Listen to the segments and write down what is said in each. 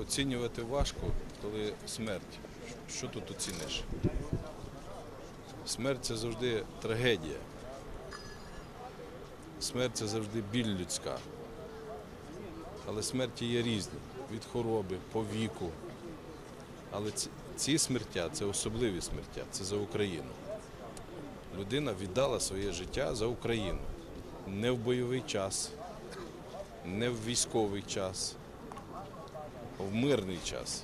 оцінювати важко, коли смерть. Що тут оціниш? Смерть це завжди трагедія. Смерть це завжди біль людська. Але смерті є різні від хвороби, по віку. Але ці, смертя це особливі смертя, це за Україну. Людина віддала своє життя за Україну. Не в бойовий час, не в військовий час, в мирний час,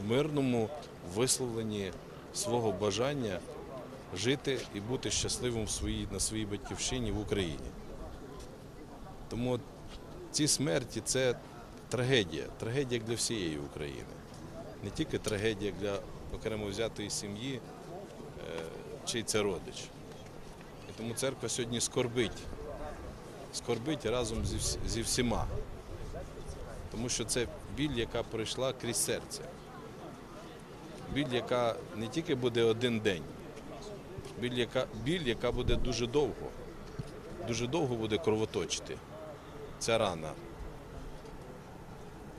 в мирному висловленні свого бажання жити і бути щасливим в своїй, на своїй батьківщині в Україні. Тому ці смерті це трагедія, трагедія для всієї України. Не тільки трагедія для окремо взятої сім'ї, е, чий це родич. І тому церква сьогодні скорбить. Скорбить разом зі, вс- зі всіма. Тому що це біль, яка пройшла крізь серце. Біль, яка не тільки буде один день, біль, яка, біль, яка буде дуже довго. Дуже довго буде кровоточити ця рана.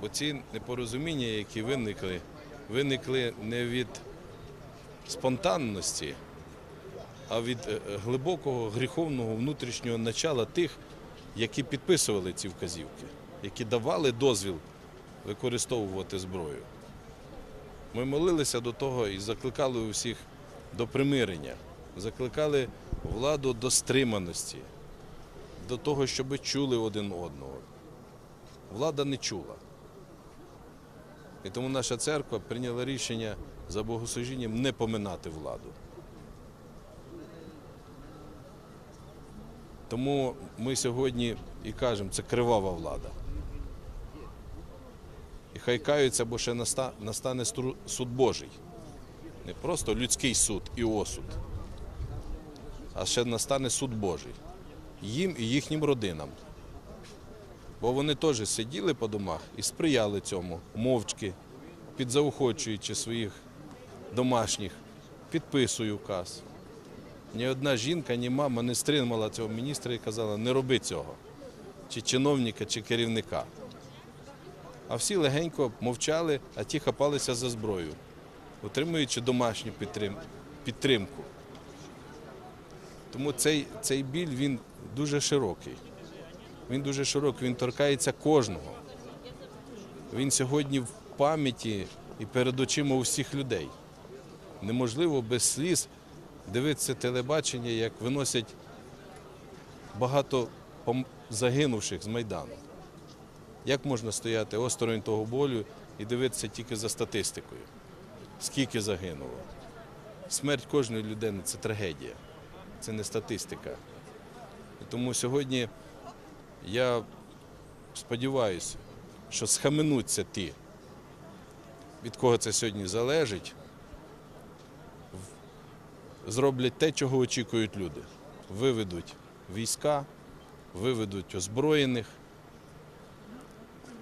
Оці непорозуміння, які виникли, виникли не від спонтанності, а від е, е, глибокого гріховного внутрішнього начала тих, які підписували ці вказівки, які давали дозвіл використовувати зброю. Ми молилися до того і закликали усіх до примирення, закликали владу до стриманості, до того, щоб чули один одного. Влада не чула. І тому наша церква прийняла рішення за богослужінням не поминати владу. Тому ми сьогодні і кажемо, це кривава влада. Хай каються, бо ще настане суд Божий. Не просто людський суд і осуд, а ще настане суд Божий. Їм і їхнім родинам. Бо вони теж сиділи по домах і сприяли цьому мовчки, підзаохочуючи своїх домашніх, підписує указ. Ні одна жінка, ні мама не стримала цього міністра і казала, не роби цього, чи чиновника, чи керівника. А всі легенько мовчали, а ті хапалися за зброю, отримуючи домашню підтримку. Тому цей, цей біль він дуже широкий. Він дуже широкий, він торкається кожного. Він сьогодні в пам'яті і перед очима усіх людей. Неможливо без сліз дивитися телебачення, як виносять багато загинувших з Майдану. Як можна стояти осторонь того болю і дивитися тільки за статистикою? Скільки загинуло? Смерть кожної людини це трагедія, це не статистика. Тому сьогодні я сподіваюся, що схаменуться ті, від кого це сьогодні залежить, зроблять те, чого очікують люди. Виведуть війська, виведуть озброєних,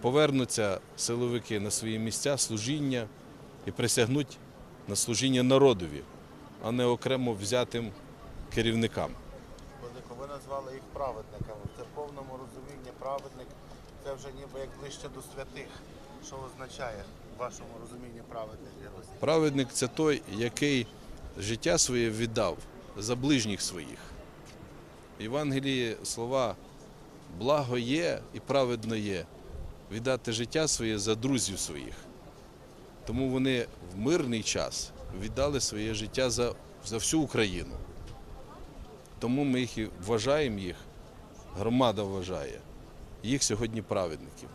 повернуться силовики на свої місця служіння і присягнуть на служіння народові, а не окремо взятим керівникам. Ви назвали їх праведниками. Це В церковному розумінні праведник це вже ніби як ближче до святих. Що означає в вашому розумінні праведник Єросі? Праведник це той, який життя своє віддав за ближніх своїх. В Євангелії слова благо є і праведно є віддати життя своє за друзів своїх. Тому вони в мирний час віддали своє життя за, за всю Україну. Тому ми їх і вважаємо їх, громада вважає, їх сьогодні праведників.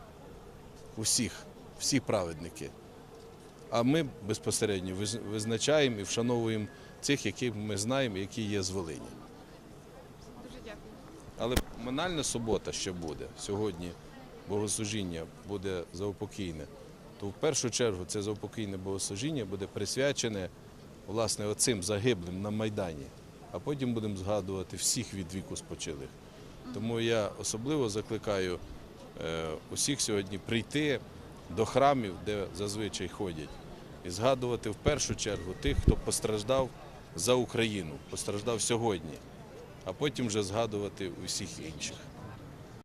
Усіх, всі праведники. А ми безпосередньо виз- визначаємо і вшановуємо цих, яких ми знаємо, які є з Волині. Дуже дякую. Але поминальна субота ще буде сьогодні. Богослужіння буде заупокійне. То в першу чергу це заупокійне богослужіння буде присвячене власне оцим загиблим на Майдані. А потім будемо згадувати всіх від віку спочилих. Тому я особливо закликаю е, усіх сьогодні прийти до храмів, де зазвичай ходять, і згадувати в першу чергу тих, хто постраждав за Україну, постраждав сьогодні, а потім вже згадувати усіх інших.